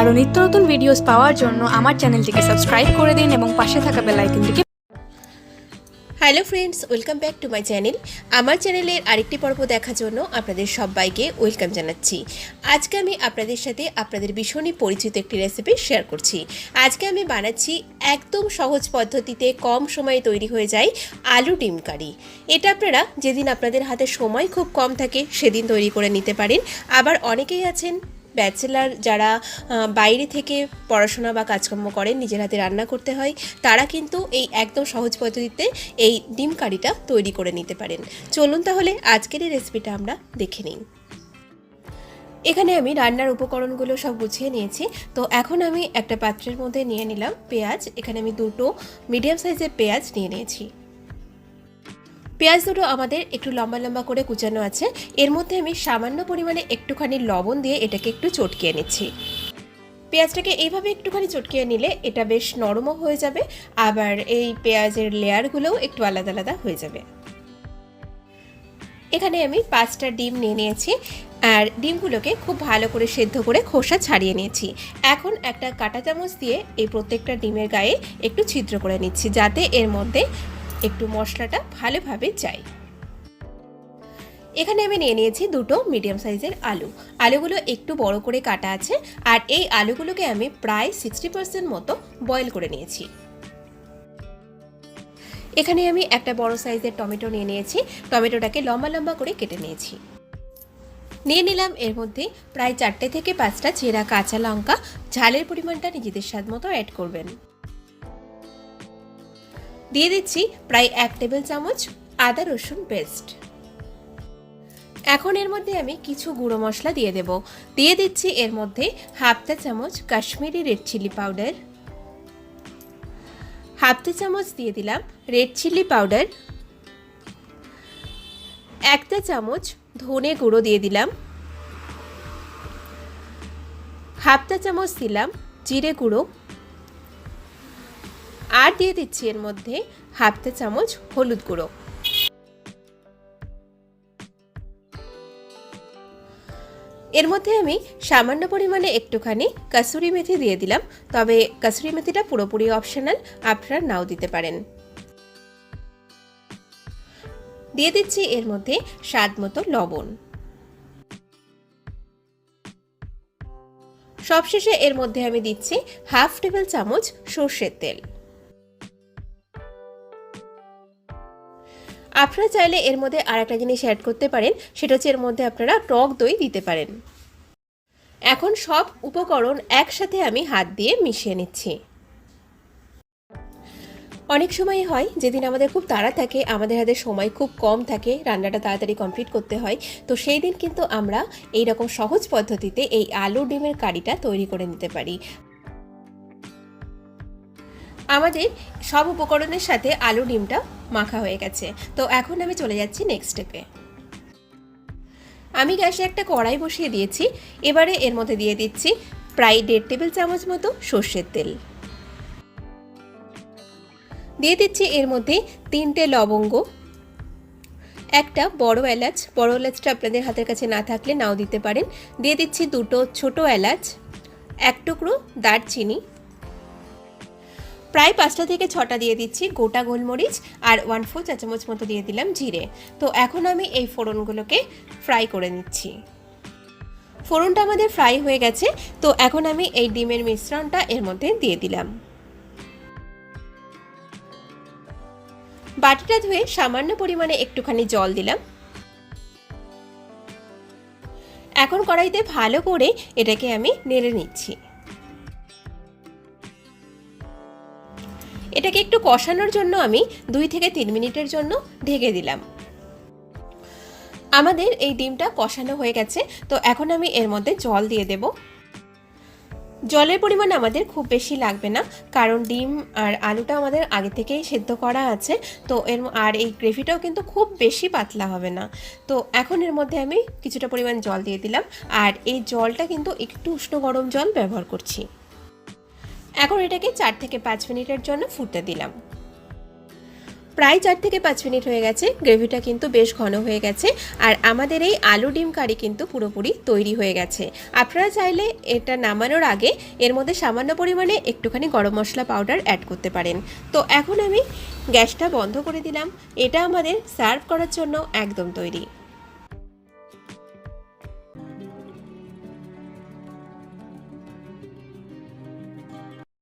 আরও নিত্য নতুন ভিডিওস পাওয়ার জন্য আমার চ্যানেলটিকে সাবস্ক্রাইব করে দিন এবং পাশে থাকা বেল আইকনটিকে hello friends welcome back to my channel আমার চ্যানেলের আরেকটি পর্ব দেখার জন্য আপনাদের সবাইকে ওয়েলকাম জানাচ্ছি। আজকে আমি আপনাদের সাথে আপনাদের ভীষণই পরিচিত একটি রেসিপি শেয়ার করছি। আজকে আমি বানাচ্ছি একদম সহজ পদ্ধতিতে কম সময়ে তৈরি হয়ে যায় আলু ডিম কারি। এটা আপনারা যেদিন আপনাদের হাতে সময় খুব কম থাকে সেদিন তৈরি করে নিতে পারেন। আবার অনেকেই আছেন ব্যাচেলার যারা বাইরে থেকে পড়াশোনা বা কাজকর্ম করেন নিজের হাতে রান্না করতে হয়, তারা কিন্তু এই একদম সহজ পদ্ধতিতে এই ডিম কারিটা তৈরি করে নিতে পারেন। চলুন তাহলে আজকের এই রেসিপিটা আমরা দেখে নিই। এখানে আমি রান্নার উপকরণগুলো সব গুছিয়ে নিয়েছি। তো এখন আমি একটা পাত্রের মধ্যে নিয়ে নিলাম পেঁয়াজ। এখানে আমি দুটো মিডিয়াম সাইজের পেঁয়াজ নিয়ে নিয়েছি। পেঁয়াজ দুটো আমাদের একটু লম্বা লম্বা করে কুচানো আছে। এর মধ্যে আমি সামান্য পরিমাণে একটুখানি লবণ দিয়ে এটাকে একটু চটকিয়ে নিচ্ছি। পেঁয়াজটাকে এইভাবে একটুখানি চটকিয়ে নিলে এটা বেশ নরমও হয়ে যাবে, আবার এই পেঁয়াজের লেয়ারগুলোও একটু আলাদা আলাদা হয়ে যাবে। এখানে আমি পাঁচটা ডিম নিয়ে নিয়েছি, আর ডিমগুলোকে খুব ভালো করে সেদ্ধ করে খোসা ছাড়িয়ে নিয়েছি। এখন একটা কাঁটা চামচ দিয়ে এই প্রত্যেকটা ডিমের গায়ে একটু ছিদ্র করে নিচ্ছি, যাতে এর মধ্যে একটু মশলাটা ভালোভাবে যায় এখানে আমি নিয়ে নিয়েছি দুটো মিডিয়াম সাইজের আলু। আলুগুলো একটু বড় করে কাটা আছে আর এই আলুগুলোকে আমি প্রায় সিক্সটি পার্সেন্ট মতো বয়েল করে নিয়েছি। এখানে আমি একটা বড় সাইজের টমেটো নিয়ে নিয়েছি। টমেটোটাকে লম্বা লম্বা করে কেটে নিয়েছি। নিয়ে নিলাম এর মধ্যে প্রায় চারটে থেকে পাঁচটা চেরা কাঁচা লঙ্কা। ঝালের পরিমাণটা নিজেদের স্বাদ মতো অ্যাড করবেন। দিয়ে দিচ্ছি প্রায় এক টেবিল চামচ আদা রসুন পেস্ট এখন এর মধ্যে আমি কিছু গুঁড়ো মশলা দিয়ে দেব। দিয়ে দিচ্ছি এর মধ্যে হাফ চা চামচ Kashmiri red chilli powder. Half চা চামচ দিয়ে দিলাম রেড চিলি পাউডার। এক চা চামচ ধনে গুঁড়ো দিয়ে দিলাম। হাফ চা চামচ দিলাম জিরে গুঁড়ো। আর দিয়ে দিচ্ছি এর মধ্যে হাফ চা চামচ হলুদ গুঁড়ো। এর মধ্যে আমি সামান্য পরিমাণে একটুখানি কাসুরি মেথি দিয়ে দিলাম, তবে কাসুরি মেথিটা পুরোপুরি অপশনাল আপনারা নাও দিতে পারেন। দিয়ে দিচ্ছি এর মধ্যে স্বাদ মতো লবণ। সবশেষে এর মধ্যে আমি দিচ্ছি হাফ টেবিল চামচ সর্ষের তেল। আপনারা চাইলে এর মধ্যে আর একটা জিনিস অ্যাড করতে পারেন, সেটা হচ্ছে এর মধ্যে আপনারা টক দই দিতে পারেন। এখন সব উপকরণ একসাথে আমি হাত দিয়ে মিশিয়ে নিচ্ছি। অনেক সময় হয়, যেদিন আমাদের খুব তাড়া থাকে, আমাদের হাতে সময় খুব কম থাকে, রান্নাটা তাড়াতাড়ি কমপ্লিট করতে হয়, তো সেই দিন কিন্তু আমরা এই রকম সহজ পদ্ধতিতে এই আলু ডিমের কারিটা তৈরি করে নিতে পারি। আমাদের সব উপকরণের সাথে আলু ডিমটা মাখা হয়ে গেছে। তো এখন আমি চলে যাচ্ছি নেক্সট স্টেপে আমি গ্যাসে একটা কড়াই বসিয়ে দিয়েছি। এবারে এর মধ্যে দিয়ে দিচ্ছি প্রায় দেড় টেবিল চামচ মতো সর্ষের তেল। দিয়ে দিচ্ছি এর মধ্যে তিনটে লবঙ্গ, একটা বড় এলাচ। বড় এলাচটা আপনাদের হাতের কাছে না থাকলে নাও দিতে পারেন। দিয়ে দিচ্ছি দুটো ছোট এলাচ, এক টুকরো দারচিনি প্রায় পাঁচটা থেকে ছটা দিয়ে দিচ্ছি গোটা গোলমরিচ আর ওয়ান ফোর চা চামচ মতো দিয়ে দিলাম জিরে। তো এখন আমি এই ফোড়নগুলোকে ফ্রাই করে নিচ্ছি। ফোড়নটা আমাদের ফ্রাই হয়ে গেছে, তো এখন আমি এই ডিমের মিশ্রণটা এর মধ্যে দিয়ে দিলাম। বাটিটা ধুয়ে সামান্য পরিমাণে একটুখানি জল দিলাম। এখন কড়াইতে ভালো করে এটাকে আমি নেড়ে নিচ্ছি। এটাকে একটু কষানোর জন্য আমি দুই থেকে তিন মিনিটের জন্য ঢেকে দিলাম। আমাদের এই ডিমটা কষানো হয়ে গেছে, তো এখন আমি এর মধ্যে জল দিয়ে দেব। জলের পরিমাণ আমাদের খুব বেশি লাগবে না, কারণ ডিম আর আলুটা আমাদের আগে থেকেই সেদ্ধ করা আছে, তো এর আর এই গ্রেভিটাও কিন্তু খুব বেশি পাতলা হবে না। তো এখন এর মধ্যে আমি কিছুটা পরিমাণ জল দিয়ে দিলাম, আর এই জলটা কিন্তু একটু উষ্ণ গরম জল ব্যবহার করছি। এখন এটাকে চার থেকে পাঁচ মিনিটের জন্য ফুটতে দিলাম। প্রায় চার থেকে পাঁচ মিনিট হয়ে গেছে, গ্রেভিটা কিন্তু বেশ ঘন হয়ে গেছে, আর আমাদের এই আলু ডিম কারি কিন্তু পুরোপুরি তৈরি হয়ে গেছে। আপনারা চাইলে এটা নামানোর আগে এর মধ্যে সামান্য পরিমাণে একটুখানি গরম মশলা পাউডার অ্যাড করতে পারেন। তো এখন আমি গ্যাসটা বন্ধ করে দিলাম। এটা আমাদের সার্ভ করার জন্য একদম তৈরি।